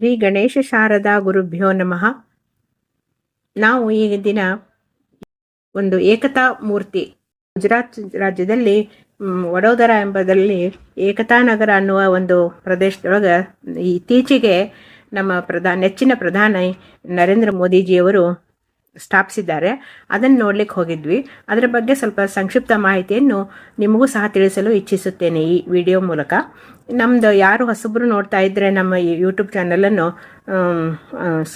ಶ್ರೀ ಗಣೇಶ ಶಾರದಾ ಗುರುಭ್ಯೋ ನಮಃ. ನಾವು ಈ ದಿನ ಒಂದು ಏಕತಾ ಮೂರ್ತಿ ಗುಜರಾತ್ ರಾಜ್ಯದಲ್ಲಿ ವಡೋದರ ಎಂಬದಲ್ಲಿ ಏಕತಾ ನಗರ ಅನ್ನುವ ಒಂದು ಪ್ರದೇಶದೊಳಗೆ ಇತ್ತೀಚೆಗೆ ನಮ್ಮ ಪ್ರಧಾ ನೆಚ್ಚಿನ ಪ್ರಧಾನಿ ನರೇಂದ್ರ ಮೋದಿಜಿಯವರು ಸ್ಥಾಪಿಸಿದ್ದಾರೆ. ಅದನ್ನು ನೋಡ್ಲಿಕ್ಕೆ ಹೋಗಿದ್ವಿ. ಅದರ ಬಗ್ಗೆ ಸ್ವಲ್ಪ ಸಂಕ್ಷಿಪ್ತ ಮಾಹಿತಿಯನ್ನು ನಿಮಗೂ ಸಹ ತಿಳಿಸಲು ಇಚ್ಛಿಸುತ್ತೇನೆ ಈ ವಿಡಿಯೋ ಮೂಲಕ. ನಮ್ಮದು ಯಾರು ಹೊಸಬ್ರು ನೋಡ್ತಾ ಇದ್ದರೆ ನಮ್ಮ ಯೂಟ್ಯೂಬ್ ಚಾನಲನ್ನು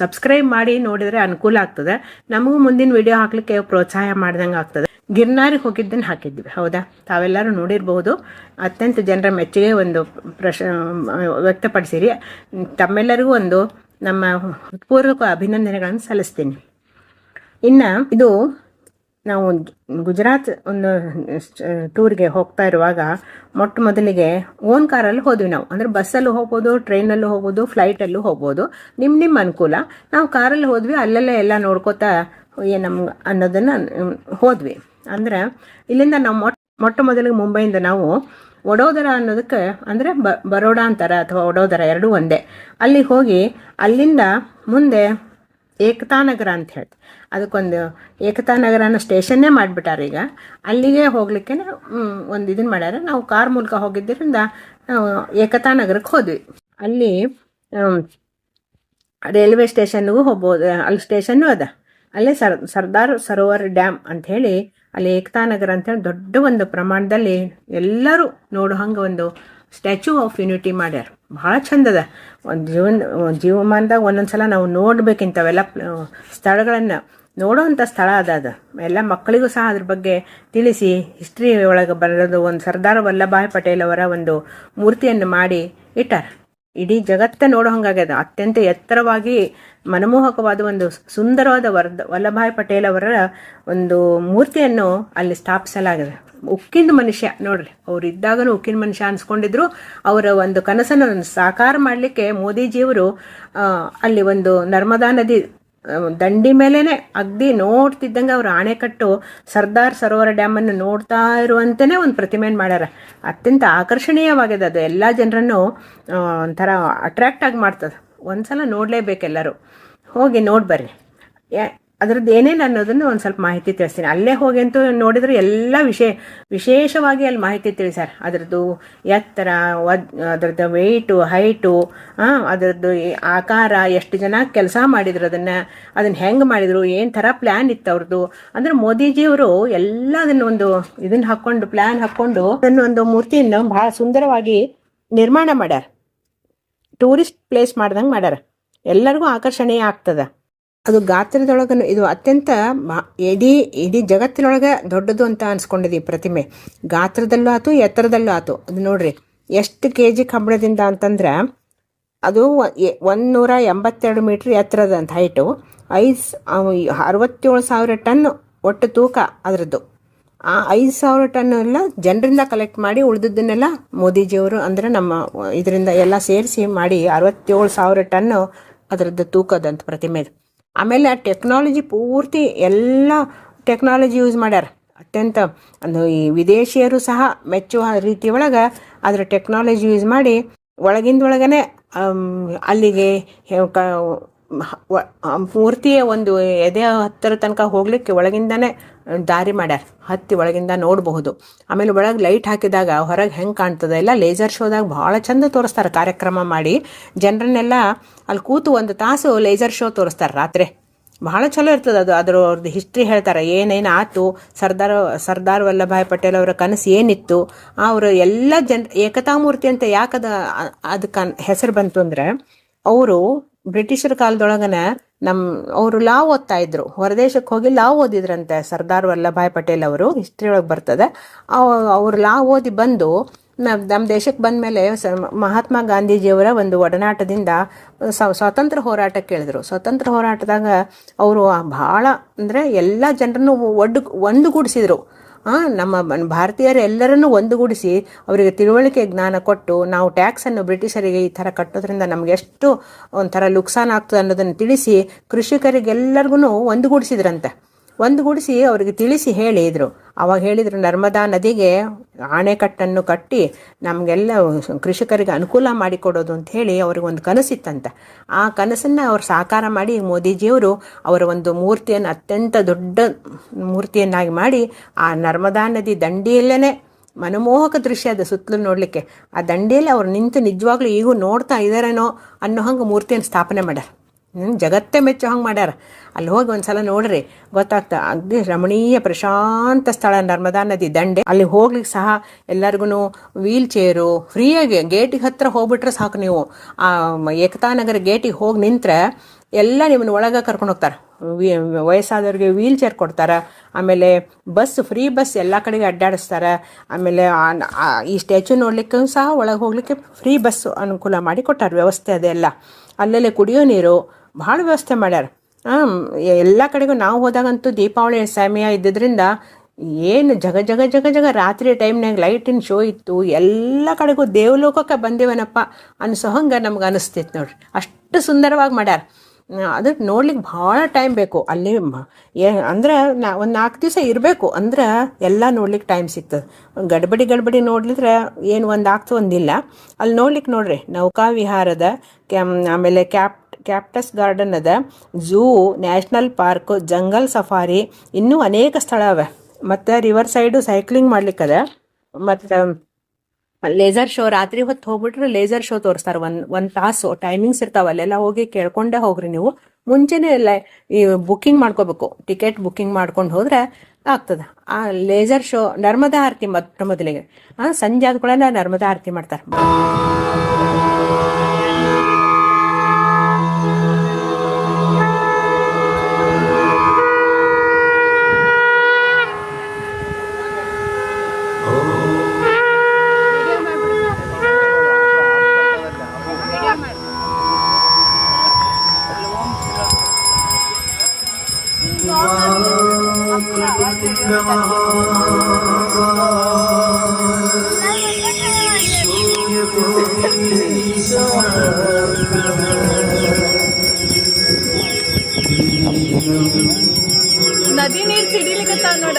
ಸಬ್ಸ್ಕ್ರೈಬ್ ಮಾಡಿ ನೋಡಿದರೆ ಅನುಕೂಲ ಆಗ್ತದೆ. ನಮಗೂ ಮುಂದಿನ ವಿಡಿಯೋ ಹಾಕ್ಲಿಕ್ಕೆ ಪ್ರೋತ್ಸಾಹ ಮಾಡ್ದಂಗೆ ಆಗ್ತದೆ. ಗಿರ್ನಾರಿಗೆ ಹೋಗಿದ್ದನ್ನು ಹಾಕಿದ್ವಿ, ಹೌದಾ? ತಾವೆಲ್ಲರೂ ನೋಡಿರಬಹುದು. ಅತ್ಯಂತ ಜನರ ಮೆಚ್ಚುಗೆ ಒಂದು ಪ್ರಶ ವ್ಯಕ್ತಪಡಿಸಿರಿ. ತಮ್ಮೆಲ್ಲರಿಗೂ ಒಂದು ನಮ್ಮ ಪೂರ್ವಕ ಅಭಿನಂದನೆಗಳನ್ನು ಸಲ್ಲಿಸ್ತೀನಿ. ಇನ್ನು ಇದು ನಾವು ಗುಜರಾತ್ ಒಂದು ಟೂರ್ಗೆ ಹೋಗ್ತಾ ಇರುವಾಗ ಮೊಟ್ಟ ಮೊದಲಿಗೆ ಓನ್ ಕಾರಲ್ಲಿ ಹೋದ್ವಿ ನಾವು. ಅಂದರೆ ಬಸ್ಸಲ್ಲೂ ಹೋಗ್ಬೋದು, ಟ್ರೈನಲ್ಲೂ ಹೋಗ್ಬೋದು, ಫ್ಲೈಟಲ್ಲೂ ಹೋಗ್ಬೋದು. ನಿಮ್ಮ ನಿಮ್ಮ ಅನುಕೂಲ. ನಾವು ಕಾರಲ್ಲಿ ಹೋದ್ವಿ, ಅಲ್ಲಲ್ಲೇ ಎಲ್ಲ ನೋಡ್ಕೋತಾ ನಮ್ಗೆ ಅನ್ನೋದನ್ನು ಹೋದ್ವಿ. ಅಂದ್ರೆ ಇಲ್ಲಿಂದ ನಾವು ಮೊಟ್ಟ ಮೊಟ್ಟ ಮೊದಲಿಗೆ ಮುಂಬೈಯಿಂದ ನಾವು ವಡೋದರ ಅನ್ನೋದಕ್ಕೆ, ಅಂದರೆ ಬ, ಬರೋಡಾ ಅಂತಾರೆ, ಅಥವಾ ವಡೋದರ ಎರಡೂ ಒಂದೇ. ಅಲ್ಲಿ ಹೋಗಿ ಅಲ್ಲಿಂದ ಮುಂದೆ ಏಕತಾ ನಗರ ಅಂತ ಹೇಳ್ತಿ. ಅದಕ್ಕೊಂದು ಏಕತಾ ನಗರನ ಸ್ಟೇಷನ್ನೇ ಮಾಡಿಬಿಟ್ಟಾರೆ ಈಗ. ಅಲ್ಲಿಗೆ ಹೋಗ್ಲಿಕ್ಕೆ ಒಂದು ಇದನ್ನ ಮಾಡ್ಯಾರ. ನಾವು ಕಾರ್ ಮೂಲಕ ಹೋಗಿದ್ದರಿಂದ ಏಕತಾ ನಗರಕ್ಕೆ ಹೋದ್ವಿ. ಅಲ್ಲಿ ರೈಲ್ವೆ ಸ್ಟೇಷನ್ಗೂ ಹೋಗ್ಬೋದು, ಅಲ್ಲಿ ಸ್ಟೇಷನ್ನು ಅದ. ಅಲ್ಲೇ ಸರ್, ಸರ್ದಾರ್ ಸರೋವರ್ ಡ್ಯಾಮ್ ಅಂತ ಹೇಳಿ, ಅಲ್ಲಿ ಏಕತಾ ನಗರ ಅಂತೇಳಿ ದೊಡ್ಡ ಒಂದು ಪ್ರಮಾಣದಲ್ಲಿ ಎಲ್ಲರೂ ನೋಡೋ ಹಂಗೆ ಒಂದು ಸ್ಟ್ಯಾಚ್ಯೂ ಆಫ್ ಯುನಿಟಿ ಮಾಡ್ಯಾರ. ಭಾಳ ಚಂದದ ಒಂದು ಜೀವನ ಜೀವಮಾನದಾಗ ಒಂದೊಂದು ಸಲ ನಾವು ನೋಡ್ಬೇಕಿಂತವೆಲ್ಲ ಸ್ಥಳಗಳನ್ನು ನೋಡೋವಂಥ ಸ್ಥಳ ಅದ ಅದು. ಎಲ್ಲ ಮಕ್ಕಳಿಗೂ ಸಹ ಅದ್ರ ಬಗ್ಗೆ ತಿಳಿಸಿ ಹಿಸ್ಟ್ರಿ ಒಳಗೆ ಬರೋದು ಒಂದು ಸರ್ದಾರ್ ವಲ್ಲಭಾಯ್ ಪಟೇಲ್ ಅವರ ಒಂದು ಮೂರ್ತಿಯನ್ನು ಮಾಡಿ ಇಟ್ಟಾರ. ಇಡೀ ಜಗತ್ತೇ ನೋಡೋ ಹಂಗಾಗ್ಯದ ಅತ್ಯಂತ ಎತ್ತರವಾಗಿ ಮನಮೋಹಕವಾದ ಒಂದು ಸುಂದರವಾದ ವರ್ದ, ವಲ್ಲಭಾಯ್ ಪಟೇಲ್ ಅವರ ಒಂದು ಮೂರ್ತಿಯನ್ನು ಅಲ್ಲಿ ಸ್ಥಾಪಿಸಲಾಗಿದೆ. ಉಕ್ಕಿನ ಮನುಷ್ಯ. ನೋಡ್ರಿ ಅವ್ರು ಇದ್ದಾಗನೂ ಉಕ್ಕಿನ ಮನುಷ್ಯ ಅನ್ಸ್ಕೊಂಡಿದ್ರು. ಅವರ ಒಂದು ಕನಸನ್ನು ಸಾಕಾರ ಮಾಡಲಿಕ್ಕೆ ಮೋದಿಜಿಯವರು ಅಲ್ಲಿ ಒಂದು ನರ್ಮದಾ ನದಿ ದಂಡಿ ಮೇಲೇನೆ ಅಗ್ದಿ ನೋಡ್ತಿದ್ದಂಗೆ ಅವ್ರ ಆಣೆಕಟ್ಟು ಸರ್ದಾರ್ ಸರೋವರ ಡ್ಯಾಮನ್ನು ನೋಡ್ತಾ ಇರುವಂತೆಯೇ ಒಂದು ಪ್ರತಿಮೆಯನ್ನು ಮಾಡ್ಯಾರ. ಅತ್ಯಂತ ಆಕರ್ಷಣೀಯವಾಗಿದೆ ಅದು. ಎಲ್ಲ ಜನರನ್ನು ಒಂಥರ ಅಟ್ರ್ಯಾಕ್ಟ್ ಆಗಿ ಮಾಡ್ತದೆ. ಒಂದ್ಸಲ ನೋಡಲೇಬೇಕೆಲ್ಲರೂ. ಹೋಗಿ ನೋಡಿ ಬರ್ರಿ. ಯಾ ಅದ್ರದ್ದು ಏನೇನು ಅನ್ನೋದನ್ನು ಒಂದು ಸ್ವಲ್ಪ ಮಾಹಿತಿ ತಿಳಿಸ್ತೀನಿ. ಅಲ್ಲೇ ಹೋಗಿ ಅಂತೂ ನೋಡಿದ್ರೆ ಎಲ್ಲ ವಿಶೇ ವಿಶೇಷವಾಗಿ ಅಲ್ಲಿ ಮಾಹಿತಿ ತಿಳಿಸ್ಯಾರ ಅದರದ್ದು ಎತ್ತರ ಅದರದ್ದು ವೆಯ್ಟು ಹೈಟು ಅದರದ್ದು ಆಕಾರ, ಎಷ್ಟು ಜನ ಕೆಲಸ ಮಾಡಿದ್ರು ಅದನ್ನು ಅದನ್ನು ಹೆಂಗೆ ಮಾಡಿದರು, ಏನು ಥರ ಪ್ಲ್ಯಾನ್ ಇತ್ತು ಅವ್ರದ್ದು ಅಂದ್ರೆ ಮೋದಿಜಿಯವರು ಎಲ್ಲ ಅದನ್ನು ಒಂದು ಇದನ್ನು ಹಾಕ್ಕೊಂಡು ಪ್ಲ್ಯಾನ್ ಹಾಕ್ಕೊಂಡು ಅದನ್ನು ಒಂದು ಮೂರ್ತಿಯನ್ನು ಭಾಳ ಸುಂದರವಾಗಿ ನಿರ್ಮಾಣ ಮಾಡ್ಯಾರ. ಟೂರಿಸ್ಟ್ ಪ್ಲೇಸ್ ಮಾಡ್ದಂಗೆ ಮಾಡ್ಯಾರ. ಎಲ್ಲರಿಗೂ ಆಕರ್ಷಣೀಯ ಆಗ್ತದ. ಅದು ಗಾತ್ರದೊಳಗ ಇದು ಅತ್ಯಂತ ಇಡೀ ಇಡೀ ಜಗತ್ತಿನೊಳಗೆ ದೊಡ್ಡದು ಅಂತ ಅನ್ಸ್ಕೊಂಡಿದೆ ಈ ಪ್ರತಿಮೆ. ಗಾತ್ರದಲ್ಲೂ ಆತು, ಎತ್ತರದಲ್ಲೂ ಆತು. ಅದು ನೋಡ್ರಿ, ಎಷ್ಟು ಕೆ ಜಿ ಕಂಬಳದಿಂದ ಅಂತಂದ್ರೆ, ಅದು ಒಂದು ನೂರ ಎಂಬತ್ತೆರಡು ಮೀಟ್ರ್ ಎತ್ತರದ ಅಂತ ಹೈಟು ಐದು ಅರವತ್ತೇಳು ಸಾವಿರ ಟನ್ ಒಟ್ಟು ತೂಕ ಅದರದ್ದು. ಆ ಐದು ಸಾವಿರ ಟನ್ ಎಲ್ಲ ಜನರಿಂದ ಕಲೆಕ್ಟ್ ಮಾಡಿ ಉಳಿದದ್ದನ್ನೆಲ್ಲ ಮೋದಿಜಿಯವರು ಅಂದರೆ ನಮ್ಮ ಇದರಿಂದ ಎಲ್ಲ ಸೇರಿಸಿ ಮಾಡಿ ಅರವತ್ತೇಳು ಸಾವಿರ ಟನ್ನು ಅದರದ್ದು ತೂಕದಂತ ಪ್ರತಿಮೆದು. ಆಮೇಲೆ ಟೆಕ್ನಾಲಜಿ ಪೂರ್ತಿ ಎಲ್ಲ ಟೆಕ್ನಾಲಜಿ ಯೂಸ್ ಮಾಡ್ಯಾರ. ಅತ್ಯಂತ ಅದು ಈ ವಿದೇಶಿಯರು ಸಹ ಮೆಚ್ಚುವ ರೀತಿ ಒಳಗೆ ಅದರ ಟೆಕ್ನಾಲಜಿ ಯೂಸ್ ಮಾಡಿ ಒಳಗಿಂದ ಒಳಗನೆ ಅಲ್ಲಿಗೆ ಆ ಮೂರ್ತಿಯ ಒಂದು ಎದೆ ಹತ್ತಿರ ತನಕ ಹೋಗ್ಲಿಕ್ಕೆ ಒಳಗಿಂದನೇ ದಾರಿ ಮಾಡ್ಯಾರ. ಹತ್ತಿ ಒಳಗಿಂದ ನೋಡಬಹುದು. ಆಮೇಲೆ ಒಳಗೆ ಲೈಟ್ ಹಾಕಿದಾಗ ಹೊರಗೆ ಹೆಂಗೆ ಕಾಣ್ತದೆ? ಎಲ್ಲ ಲೇಸರ್ ಶೋದಾಗ ಭಾಳ ಚಂದ ತೋರಿಸ್ತಾರೆ ಕಾರ್ಯಕ್ರಮ ಮಾಡಿ. ಜನರನ್ನೆಲ್ಲ ಅಲ್ಲಿ ಕೂತು ಒಂದು ತಾಸು ಲೇಸರ್ ಶೋ ತೋರಿಸ್ತಾರೆ ರಾತ್ರಿ. ಭಾಳ ಚಲೋ ಇರ್ತದೆ ಅದು. ಅದ್ರ ಅವ್ರದ್ದು ಹಿಸ್ಟ್ರಿ ಹೇಳ್ತಾರೆ. ಏನೇನು ಆತು? ಸರ್ದಾರ್ ಸರ್ದಾರ್ ವಲ್ಲಭಾಯ್ ಪಟೇಲ್ ಅವರ ಕನಸು ಏನಿತ್ತು? ಅವರು ಎಲ್ಲ ಜನ, ಏಕತಾ ಮೂರ್ತಿ ಅಂತ ಯಾಕದ ಅದಕ್ಕೆ ಹೆಸರು ಬಂತು ಅಂದ್ರೆ, ಅವರು ಬ್ರಿಟಿಷರ ಕಾಲದೊಳಗನ ನಮ್ಮ ಅವರು ಲಾ ಓದ್ತಾ ಇದ್ರು. ಹೊರದೇಶಕ್ಕೆ ಹೋಗಿ ಲಾ ಓದಿದ್ರಂತೆ ಸರ್ದಾರ್ ವಲ್ಲಭಾಯ್ ಪಟೇಲ್ ಅವರು. ಹಿಸ್ಟ್ರಿ ಒಳಗೆ ಬರ್ತದೆ. ಅವ್ರು ಲಾ ಓದಿ ಬಂದು ನಮ್ಮ ದೇಶಕ್ಕೆ ಬಂದ ಮೇಲೆ ಮಹಾತ್ಮ ಗಾಂಧೀಜಿಯವರ ಒಂದು ಒಡನಾಟದಿಂದ ಸ್ವ- ಸ್ವಾತಂತ್ರ್ಯ ಹೋರಾಟ ಕೇಳಿದ್ರು. ಸ್ವಾತಂತ್ರ್ಯ ಹೋರಾಟದಾಗ ಅವರು ಭಾಳ ಅಂದರೆ ಎಲ್ಲ ಜನರನ್ನು ಒಡ್ಡು ಒಂದುಗೂಡಿಸಿದ್ರು. ನಮ್ಮ ಭಾರತೀಯರೆಲ್ಲರನ್ನು ಒಂದುಗೂಡಿಸಿ ಅವರಿಗೆ ತಿಳುವಳಿಕೆ ಜ್ಞಾನ ಕೊಟ್ಟು ನಾವು ಟ್ಯಾಕ್ಸನ್ನು ಬ್ರಿಟಿಷರಿಗೆ ಈ ಥರ ಕಟ್ಟೋದ್ರಿಂದ ನಮಗೆ ಎಷ್ಟು ಒಂಥರ ಲುಕ್ಸಾನ್ ಆಗ್ತದೆ ಅನ್ನೋದನ್ನು ತಿಳಿಸಿ ಕೃಷಿಕರಿಗೆಲ್ಲರಿಗೂ ಒಂದುಗೂಡಿಸಿದ್ರಂತೆ. ಒಂದುಗೂಡಿಸಿ ಅವರಿಗೆ ತಿಳಿಸಿ ಹೇಳಿದ್ರು. ಅವಾಗ ಹೇಳಿದ್ರು, ನರ್ಮದಾ ನದಿಗೆ ಆಣೆಕಟ್ಟನ್ನು ಕಟ್ಟಿ ನಮಗೆಲ್ಲ ಕೃಷಿಕರಿಗೆ ಅನುಕೂಲ ಮಾಡಿಕೊಡೋದು ಅಂತ ಹೇಳಿ ಅವ್ರಿಗೆ ಒಂದು ಕನಸಿತ್ತಂತ. ಆ ಕನಸನ್ನು ಅವ್ರು ಸಾಕಾರ ಮಾಡಿ ಮೋದಿಜಿಯವರು ಅವರ ಒಂದು ಮೂರ್ತಿಯನ್ನು ಅತ್ಯಂತ ದೊಡ್ಡ ಮೂರ್ತಿಯನ್ನಾಗಿ ಮಾಡಿ ಆ ನರ್ಮದಾ ನದಿ ದಂಡೆಯಲ್ಲೇ ಮನಮೋಹಕ ದೃಶ್ಯ ಅದು ಸುತ್ತಲೂ ನೋಡಲಿಕ್ಕೆ. ಆ ದಂಡೆಯಲ್ಲಿ ಅವ್ರು ನಿಂತು ನಿಜವಾಗ್ಲೂ ಈಗೂ ನೋಡ್ತಾ ಇದ್ದಾರೇನೋ ಅನ್ನೋ ಹಂಗೆ ಮೂರ್ತಿಯನ್ನು ಸ್ಥಾಪನೆ ಮಾಡ್ಯಾರ. ಜಗತ್ತೇ ಮೆಚ್ಚು ಹಂಗೆ ಮಾಡ್ಯಾರ. ಅಲ್ಲಿ ಹೋಗಿ ಒಂದ್ಸಲ ನೋಡ್ರಿ, ಗೊತ್ತಾಗ್ತಾ ಅಗ್ದಿ ರಮಣೀಯ ಪ್ರಶಾಂತ ಸ್ಥಳ ನರ್ಮದಾ ನದಿ ದಂಡೆ. ಅಲ್ಲಿ ಹೋಗ್ಲಿಕ್ಕೆ ಸಹ ಎಲ್ಲರಿಗೂ ವೀಲ್ ಚೇರು, ಫ್ರೀಯಾಗಿ ಗೇಟಿಗೆ ಹತ್ರ ಹೋಗ್ಬಿಟ್ರೆ ಸಾಕು ನೀವು. ಆ ಏಕತಾನಗರ ಏಕತಾ ಗೇಟಿಗೆ ಹೋಗಿ ನಿಂತ್ರೆ ಎಲ್ಲ ನಿಮ್ಮನ್ನ ಒಳಗೆ ಕರ್ಕೊಂಡು ಹೋಗ್ತಾರೆ. ವಯಸ್ಸಾದವ್ರಿಗೆ ವೀಲ್ ಚೇರ್ ಕೊಡ್ತಾರೆ. ಆಮೇಲೆ ಬಸ್, ಫ್ರೀ ಬಸ್ ಎಲ್ಲ ಕಡೆಗೆ ಅಡ್ಡಾಡಿಸ್ತಾರೆ. ಆಮೇಲೆ ಈ ಸ್ಟ್ಯಾಚು ನೋಡ್ಲಿಕ್ಕೂ ಸಹ ಒಳಗೆ ಹೋಗ್ಲಿಕ್ಕೆ ಫ್ರೀ ಬಸ್ ಅನುಕೂಲ ಮಾಡಿ ಕೊಟ್ಟಾರೆ ವ್ಯವಸ್ಥೆ ಅದೆಲ್ಲ. ಅಲ್ಲಲ್ಲೇ ಕುಡಿಯೋ ನೀರು ಭಾಳ ವ್ಯವಸ್ಥೆ ಮಾಡ್ಯಾರ. ಎಲ್ಲ ಕಡೆಗೂ ನಾವು ಹೋದಾಗಂತೂ ದೀಪಾವಳಿ ಸಮಯ ಇದ್ದಿದ್ರಿಂದ ಏನು ಜಗ ಜಗ ಜಗ ಜಗ ರಾತ್ರಿ ಟೈಮ್ನಾಗ ಲೈಟಿನ ಶೋ ಇತ್ತು, ಎಲ್ಲ ಕಡೆಗೂ ದೇವಲೋಕಕ್ಕೆ ಬಂದೇವನಪ್ಪ ಅನ್ಸೋ ಹಂಗೆ ನಮ್ಗೆ ಅನಿಸ್ತಿತ್ತು ನೋಡ್ರಿ. ಅಷ್ಟು ಸುಂದರವಾಗಿ ಮಾಡ್ಯಾರ. ಅದಕ್ಕೆ ನೋಡ್ಲಿಕ್ಕೆ ಭಾಳ ಟೈಮ್ ಬೇಕು. ಅಲ್ಲಿ ಏ, ಅಂದ್ರೆ ನಾ, ಒಂದು ನಾಲ್ಕು ದಿವಸ ಇರಬೇಕು. ಅಂದ್ರೆ ಎಲ್ಲ ನೋಡ್ಲಿಕ್ಕೆ ಟೈಮ್ ಸಿಗ್ತದೆ. ಗಡ್ಬಡಿ ಗಡ್ಬಡಿ ನೋಡ್ಲಿದ್ರೆ ಏನು ಒಂದು ಆಗ್ತು ಒಂದಿಲ್ಲ. ಅಲ್ಲಿ ನೋಡ್ಲಿಕ್ಕೆ ನೋಡ್ರಿ ನೌಕಾ ವಿಹಾರದ ಕ್ಯಾಮ್, ಆಮೇಲೆ ಕ್ಯಾಪ್ ಕ್ಯಾಪ್ಟಸ್ ಗಾರ್ಡನ್ ಅದ zoo national park jungle safari ಇನ್ನೂ ಅನೇಕ ಸ್ಥಳ ಅವೆ ಮತ್ತು ರಿವರ್ ಸೈಡು ಸೈಕ್ಲಿಂಗ್ ಮಾಡ್ಲಿಕ್ಕದ. ಮತ್ತು ಲೇಸರ್ ಶೋ ರಾತ್ರಿ ಹೊತ್ತು ಹೋಗ್ಬಿಟ್ರೆ ಲೇಸರ್ ಶೋ ತೋರಿಸ್ತಾರೆ. ಒಂದು ಒಂದು ತಾಸು ಟೈಮಿಂಗ್ಸ್ ಇರ್ತಾವೆ. ಅಲ್ಲೆಲ್ಲ ಹೋಗಿ ಕೇಳ್ಕೊಂಡೇ ಹೋಗ್ರಿ ನೀವು. ಮುಂಚೆನೇ ಎಲ್ಲ ಈ ಬುಕ್ಕಿಂಗ್ ಮಾಡ್ಕೋಬೇಕು. ಟಿಕೆಟ್ ಬುಕ್ಕಿಂಗ್ ಮಾಡ್ಕೊಂಡು ಹೋದ್ರೆ ಆಗ್ತದೆ. ಆ ಲೇಸರ್ ಶೋ ನರ್ಮದಾ ಆರತಿ ಮೊಟ್ಟ ಮೊದಲಿಗೆ ಸಂಜೆ ಆದ ಕೂಡ ನರ್ಮದಾ ಆರತಿ ಮಾಡ್ತಾರೆ. ನದಿ ನೀರ್ ಸಿಡಿಲಿಕತ್ತಾವ ನೋಡ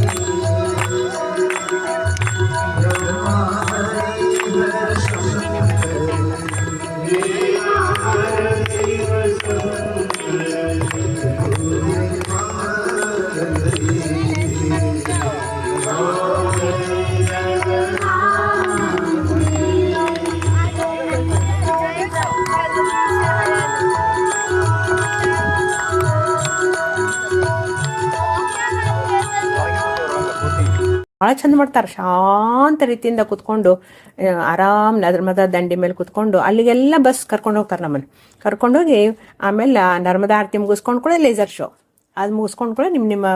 ಚಂದ ಮಾಡ್ತಾರೆ. ಶಾಂತ ರೀತಿಯಿಂದ ಕುತ್ಕೊಂಡು ಆರಾಮ್ ನರ್ಮದಾ ದಂಡಿ ಮೇಲೆ ಕುತ್ಕೊಂಡು, ಅಲ್ಲಿಗೆಲ್ಲ ಬಸ್ ಕರ್ಕೊಂಡು ಹೋಗ್ತಾರೆ ನಮ್ಮನ್ನು. ಕರ್ಕೊಂಡೋಗಿ ಆಮೇಲೆ ನರ್ಮದಾ ಆರತಿ ಮುಗಿಸ್ಕೊಂಡು ಕೂಡ ಲೇಸರ್ ಶೋ ಅದು ಮುಗಿಸ್ಕೊಂಡು ಕೂಡ ನಿಮ್ಮ ನಿಮ್ಮ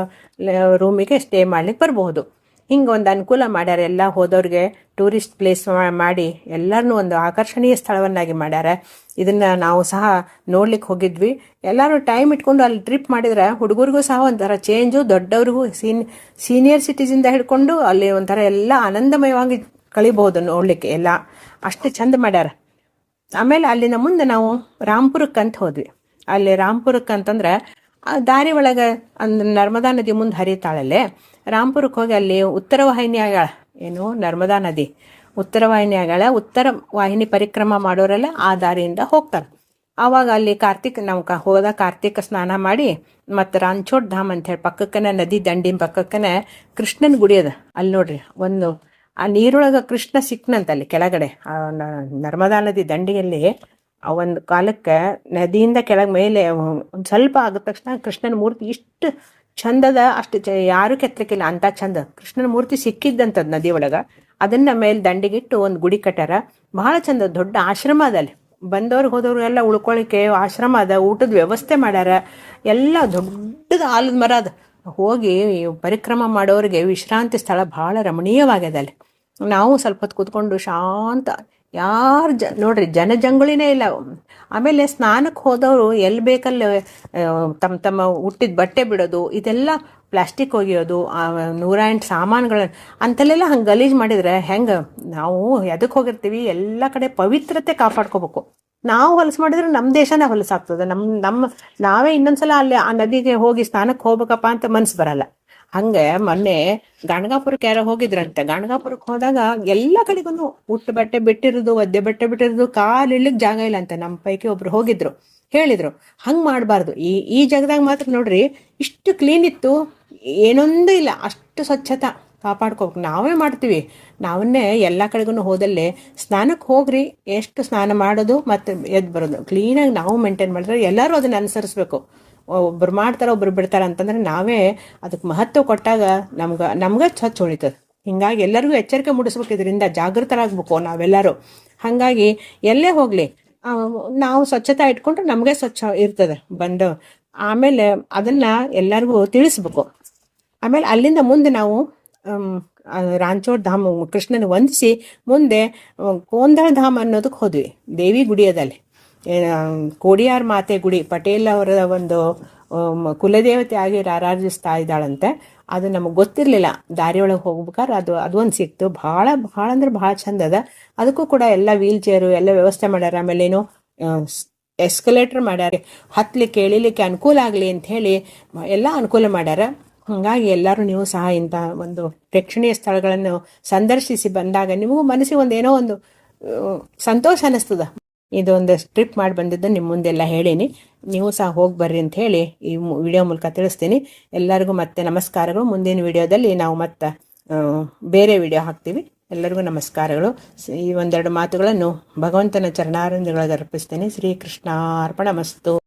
ರೂಮಿಗೆ ಸ್ಟೇ ಮಾಡ್ಲಿಕ್ಕೆ ಬರ್ಬೋದು ಹಿಂಗೆ ಒಂದು ಅನುಕೂಲ ಮಾಡ್ಯಾರ ಎಲ್ಲ ಹೋದವ್ರಿಗೆ ಟೂರಿಸ್ಟ್ ಪ್ಲೇಸ್ ಮಾಡಿ ಎಲ್ಲರನ್ನೂ ಒಂದು ಆಕರ್ಷಣೀಯ ಸ್ಥಳವನ್ನಾಗಿ ಮಾಡ್ಯಾರ. ಇದನ್ನು ನಾವು ಸಹ ನೋಡ್ಲಿಕ್ಕೆ ಹೋಗಿದ್ವಿ. ಎಲ್ಲರೂ ಟೈಮ್ ಇಟ್ಕೊಂಡು ಅಲ್ಲಿ ಟ್ರಿಪ್ ಮಾಡಿದ್ರೆ ಹುಡುಗರಿಗೂ ಸಹ ಒಂಥರ ಚೇಂಜು ದೊಡ್ಡವ್ರಿಗೂ ಸೀನ್ ಸೀನಿಯರ್ ಸಿಟಿಸಿಂದ ಹಿಡ್ಕೊಂಡು ಅಲ್ಲಿ ಒಂಥರ ಎಲ್ಲ ಆನಂದಮಯವಾಗಿ ಕಳಿಬಹುದು ನೋಡ್ಲಿಕ್ಕೆ ಎಲ್ಲ. ಅಷ್ಟು ಚಂದ ಮಾಡ್ಯಾರ. ಆಮೇಲೆ ಅಲ್ಲಿನ ಮುಂದೆ ನಾವು ರಾಂಪುರಕ್ಕೆ ಅಂತ ಹೋದ್ವಿ. ಅಲ್ಲಿ ರಾಂಪುರಕ್ಕೆ ಅಂತಂದ್ರೆ ದಾರಿ ಒಳಗೆ ಅಂದ್ರೆ ನರ್ಮದಾ ನದಿ ಮುಂದೆ ಹರಿತಾಳಲ್ಲೇ. ರಾಂಪುರಕ್ಕೆ ಹೋಗಿ ಅಲ್ಲಿ ಉತ್ತರ ವಾಹಿನಿ ಆಗ್ಯಾಳ ಏನು, ನರ್ಮದಾ ನದಿ. ಉತ್ತರ ವಾಹಿನಿ ಆಗ್ಯಾಳ ಉತ್ತರ ವಾಹಿನಿ ಪರಿಕ್ರಮ ಮಾಡೋರೆಲ್ಲ ಆ ದಾರಿಯಿಂದ ಹೋಗ್ತಾರೆ. ಆವಾಗ ಅಲ್ಲಿ ಕಾರ್ತಿಕ್, ನಾವು ಕ, ಹೋದ ಕಾರ್ತಿಕ ಸ್ನಾನ ಮಾಡಿ, ಮತ್ತು ರಾಂಚೋಟ್ ಧಾಮ್ ಹೇಳಿ ಪಕ್ಕಕ್ಕನ ನದಿ ದಂಡಿನ ಪಕ್ಕಕ್ಕನ ಕೃಷ್ಣನ ಗುಡಿ ಅದ. ಅಲ್ಲಿ ನೋಡ್ರಿ, ಒಂದು, ಆ ನೀರೊಳಗೆ ಕೃಷ್ಣ ಸಿಕ್ನಂತ ಅಲ್ಲಿ ಕೆಳಗಡೆ ನರ್ಮದಾ ನದಿ ದಂಡಿಯಲ್ಲಿ, ಆ ಒಂದು ಕಾಲಕ್ಕೆ ನದಿಯಿಂದ ಕೆಳಗೆ ಮೇಲೆ, ಒಂದು ಸ್ವಲ್ಪ ಆಗಿದ ತಕ್ಷಣ ಕೃಷ್ಣನ ಮೂರ್ತಿ ಇಷ್ಟು ಚಂದದ ಅಷ್ಟು ಯಾರು ಕೆತ್ತಲಿಕ್ಕಿಲ್ಲ, ಅಂತ ಚಂದ ಕೃಷ್ಣನ ಮೂರ್ತಿ ಸಿಕ್ಕಿದ್ದಂಥದ್ದು ನದಿ ಒಳಗೆ, ಅದನ್ನ ಮೇಲೆ ದಂಡಿಗಿಟ್ಟು ಒಂದು ಗುಡಿ ಕಟ್ಟಾರ ಬಹಳ ಚಂದ ದೊಡ್ಡ ಆಶ್ರಮ ಅದ ಅಲ್ಲಿ. ಬಂದವ್ರು ಹೋದವ್ರು ಎಲ್ಲ ಉಳ್ಕೊಳ್ಳಿಕ್ಕೆ ಆಶ್ರಮ ಅದ, ಊಟದ ವ್ಯವಸ್ಥೆ ಮಾಡ್ಯಾರ. ಎಲ್ಲ ದೊಡ್ಡದ ಆಲದ ಮರ ಅದ. ಹೋಗಿ ಪರಿಕ್ರಮ ಮಾಡೋರಿಗೆ ವಿಶ್ರಾಂತಿ ಸ್ಥಳ ಬಹಳ ರಮಣೀಯವಾಗಿದೆ ಅಲ್ಲಿ. ನಾವು ಸ್ವಲ್ಪ ಹೊತ್ತು ಕೂತ್ಕೊಂಡು ಶಾಂತ, ಯಾರು ಜ ನೋಡ್ರಿ ಜನಜಂಗುಳಿನೇ ಇಲ್ಲ. ಆಮೇಲೆ ಸ್ನಾನಕ್ಕೆ ಹೋದವರು ಎಲ್ಲಿ ಬೇಕಲ್ಲಿ ತಮ್ಮ ತಮ್ಮ ಹುಟ್ಟಿದ ಬಟ್ಟೆ ಬಿಡೋದು, ಇದೆಲ್ಲ ಪ್ಲಾಸ್ಟಿಕ್ ಒಗೆಯೋದು ನೂರ ಎಂಟು ಸಾಮಾನುಗಳನ್ನ ಅಂತಲ್ಲೆಲ್ಲ ಹಂಗೆ ಗಲೀಜು ಮಾಡಿದ್ರೆ ಹೆಂಗೆ ನಾವು ಎದಕ್ಕೆ ಹೋಗಿರ್ತೀವಿ? ಎಲ್ಲ ಕಡೆ ಪವಿತ್ರತೆ ಕಾಪಾಡ್ಕೋಬೇಕು. ನಾವು ಹೊಲಸು ಮಾಡಿದ್ರೆ ನಮ್ಮ ದೇಶನೇ ಹೊಲಸಾಗ್ತದೆ. ನಮ್ಮ ನಮ್ಮ, ನಾವೇ ಇನ್ನೊಂದ್ಸಲ ಅಲ್ಲಿ ಆ ನದಿಗೆ ಹೋಗಿ ಸ್ನಾನಕ್ಕೆ ಹೋಗ್ಬೇಕಪ್ಪ ಅಂತ ಮನ್ಸು ಬರಲ್ಲ. ಹಂಗೆ ಮೊನ್ನೆ ಗಾಣಗಾಪುರಕ್ಕೆ ಯಾರೋ ಹೋಗಿದ್ರಂತೆ. ಗಾಣಗಾಪುರಕ್ಕೆ ಹೋದಾಗ ಎಲ್ಲ ಕಡೆಗೂ ಉಟ್ಟು ಬಟ್ಟೆ ಬಿಟ್ಟಿರೋದು, ಒದ್ದೆ ಬಟ್ಟೆ ಬಿಟ್ಟಿರೋದು, ಕಾಲು ಇಳಿಕ್ ಜಾಗ ಇಲ್ಲ ಅಂತ ನಮ್ಮ ಪೈಕಿ ಒಬ್ರು ಹೋಗಿದ್ರು. ಹೇಳಿದ್ರು, ಹಂಗೆ ಮಾಡಬಾರ್ದು. ಈ ಈ ಜಾಗದಾಗ ಮಾತ್ರ ನೋಡ್ರಿ, ಇಷ್ಟು ಕ್ಲೀನ್ ಇತ್ತು, ಏನೊಂದು ಇಲ್ಲ, ಅಷ್ಟು ಸ್ವಚ್ಛತಾ, ಕಾಪಾಡ್ಕೋಬೇಕು. ನಾವೇ ಮಾಡ್ತೀವಿ. ನಾವನ್ನೇ ಎಲ್ಲ ಕಡೆಗೂ ಹೋದಲ್ಲೇ ಸ್ನಾನಕ್ಕೆ ಹೋಗ್ರಿ, ಎಷ್ಟು ಸ್ನಾನ ಮಾಡೋದು ಮತ್ತು ಎದ್ದು ಬರೋದು. ಕ್ಲೀನಾಗಿ ನಾವು ಮೇಂಟೈನ್ ಮಾಡಿದ್ರೆ ಎಲ್ಲರೂ ಅದನ್ನು ಅನುಸರಿಸ್ಬೇಕು. ಒಬ್ರು ಮಾಡ್ತಾರೆ, ಒಬ್ರು ಬಿಡ್ತಾರೆ ಅಂತಂದ್ರೆ ನಾವೇ ಅದಕ್ಕೆ ಮಹತ್ವ ಕೊಟ್ಟಾಗ ನಮ್ಗೆ ನಮ್ಗೆ ಸ್ವಚ್ಛ ಉಳಿತದೆ ಹಿಂಗಾಗಿ ಎಲ್ಲರಿಗೂ ಎಚ್ಚರಿಕೆ ಮೂಡಿಸ್ಬೇಕು ಇದರಿಂದ ಜಾಗೃತರಾಗಬೇಕು ನಾವೆಲ್ಲರೂ. ಹಾಗಾಗಿ ಎಲ್ಲೇ ಹೋಗಲಿ ನಾವು ಸ್ವಚ್ಛತೆ ಇಟ್ಕೊಂಡ್ರೆ ನಮಗೆ ಸ್ವಚ್ಛ ಇರ್ತದೆ ಬಂದು. ಆಮೇಲೆ ಅದನ್ನು ಎಲ್ಲರಿಗೂ ತಿಳಿಸ್ಬೇಕು. ಆಮೇಲೆ ಅಲ್ಲಿಂದ ಮುಂದೆ ನಾವು ರಾಂಚೋಡ್ ಧಾಮ, ಕೃಷ್ಣನ ವಂದಿಸಿ ಮುಂದೆ ಕೋಂದಳ ಧಾಮ ಅನ್ನೋದಕ್ಕೆ ಹೋದ್ವಿ, ದೇವಿ ಗುಡಿ ಅದಲ್ಲಿ ಕೋಡಿಯಾರ್ ಮಾತೆ ಗುಡಿ, ಪಟೇಲ್ ಅವರ ಒಂದು ಕುಲದೇವತೆ ಆಗಿ ಆರಾಧಿಸ್ತಾ ಇದ್ದಾಳಂತೆ. ಅದು ನಮಗೆ ಗೊತ್ತಿರಲಿಲ್ಲ. ದಾರಿಯೊಳಗೆ ಹೋಗ್ಬೇಕಾದ್ರೆ ಅದು ಅದೊಂದು ಸಿಕ್ತು. ಭಾಳ ಭಾಳ ಅಂದ್ರೆ ಭಾಳ ಚಂದ ಅದ. ಅದಕ್ಕೂ ಕೂಡ ಎಲ್ಲ ವೀಲ್ ಚೇರು ಎಲ್ಲ ವ್ಯವಸ್ಥೆ ಮಾಡ್ಯಾರ. ಆಮೇಲೆ ಏನು ಎಸ್ಕಲೇಟರ್ ಮಾಡ್ಯಾರ. ಹತ್ಲಿಕ್ಕೆ ಇಳಿಲಿಕ್ಕೆ ಅನುಕೂಲ ಆಗಲಿ ಅಂತ ಹೇಳಿ ಎಲ್ಲ ಅನುಕೂಲ ಮಾಡ್ಯಾರ. ಹಾಗಾಗಿ ಎಲ್ಲರೂ ನೀವು ಸಹ ಇಂಥ ಒಂದು ಪ್ರೇಕ್ಷಣೀಯ ಸ್ಥಳಗಳನ್ನು ಸಂದರ್ಶಿಸಿ ಬಂದಾಗ ನಿಮಗೂ ಮನಸ್ಸಿಗೆ ಒಂದು ಏನೋ ಒಂದು ಸಂತೋಷ ಅನ್ನಿಸ್ತದ ಇದೊಂದು ಸ್ಟ್ರಿಪ್ ಮಾಡಿ ಬಂದಿದ್ದು ನಿಮ್ಮ ಮುಂದೆಲ್ಲ ಹೇಳೀನಿ. ನೀವು ಸಹ ಹೋಗಿ ಬರ್ರಿ ಅಂತ ಹೇಳಿ ಈ ವಿಡಿಯೋ ಮೂಲಕ ತಿಳಿಸ್ತೀನಿ. ಎಲ್ಲರಿಗೂ ಮತ್ತೆ ನಮಸ್ಕಾರಗಳು. ಮುಂದಿನ ವಿಡಿಯೋದಲ್ಲಿ ನಾವು ಮತ್ತೆ ಬೇರೆ ವಿಡಿಯೋ ಹಾಕ್ತೀವಿ. ಎಲ್ಲರಿಗೂ ನಮಸ್ಕಾರಗಳು. ಈ ಒಂದೆರಡು ಮಾತುಗಳನ್ನು ಭಗವಂತನ ಚರಣಾರಂಜಗಳಿಗೆ ಅರ್ಪಿಸ್ತೇನೆ. ಶ್ರೀಕೃಷ್ಣ ಅರ್ಪಣ ಮಸ್ತು